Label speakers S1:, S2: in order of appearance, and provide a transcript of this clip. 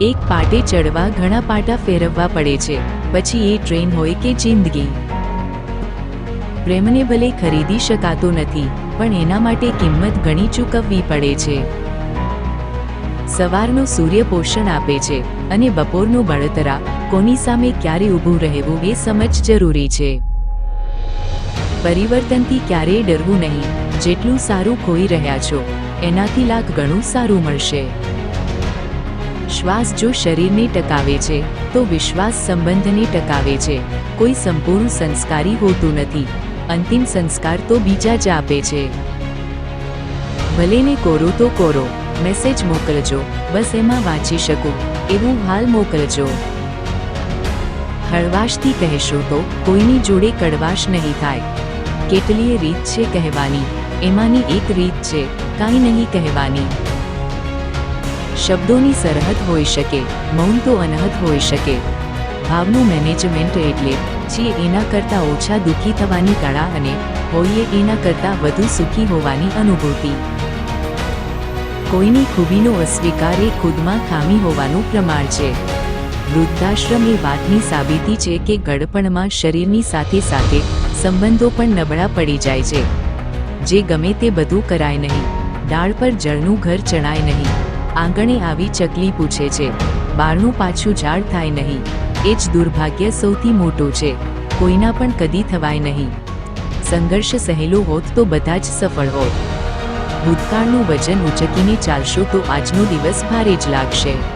S1: એક પાટે ચડવા, ઘણા પાટા ફેરવવા પડે છે. પછી એ ટ્રેન હોય કે જિંદગી. પ્રેમને ભલે ખરીદી શકાતો નથી, પણ એના માટે કિંમત ઘણી ચૂકવવી પડે છે. સવારનો સૂર્ય પોષણ આપે છે અને બપોરનું બળતરા, કોની સામે ક્યારે ઊભું રહેવું એ સમજ જરૂરી છે. પરિવર્તનથી ક્યારેય ડરવું નહીં, જેટલું સારું ખોઈ રહ્યા છો, એનાથી લાખ ગણું સારું મળશે. શ્વાસ જો શરીરને ટકાવે છે, તો વિશ્વાસ સંબંધને ટકાવે છે. કોઈ સંપૂર્ણ સંસ્કારી હોતું નથી. અંતિમ સંસ્કાર તો બીજા જ આપે છે. ભલે ને કોરો તો કોરો. મેસેજ મોકલજો. બસ એમાં વાંચી શકું. એવું હાલ મોકલજો. હળવાશથી કહેશો તો કોઈની જોડે કડવાશ નહીં થાય. કેટલીય રીત છે કહેવાની. એમાંની એક રીત છે, કાંઈ નહીં કહેવાની. શબ્દોની સરહદ હોઈ શકે મૌન તો અનહદ હોઈ શકે. ભાવનું મેનેજમેન્ટ એટલે છીએ એના કરતાં ઓછા દુઃખી થવાની કળા અને હોઈએ એના કરતાં વધુ સુખી હોવાની અનુભૂતિ. કોઈની ખૂબીનો અસ્વીકાર એ ખુદમાં ખામી હોવાનું પ્રમાણ છે. વૃદ્ધાશ્રમ એ વાતની સાબિતી છે કે ગડપણમાં શરીરની સાથે સાથે સંબંધો પણ નબળા પડી જાય છે. જે ગમે તે બધું કરાય નહીં. ડાળ પર જળનું ઘર ચણાય નહીં. આંગણે આવી ચકલી પૂછે છે બારનું પાછું ઝાડ થાય નહીં. એ જ દુર્ભાગ્ય સૌથી મોટું છે. કોઈના પણ કદી થવાય નહીં. સંઘર્ષ સહેલો હોત તો બધા જ સફળ હોત. ભૂતકાળનું વજન ઉચકીને ચાલશો તો આજનો દિવસ ભારે જ લાગશે.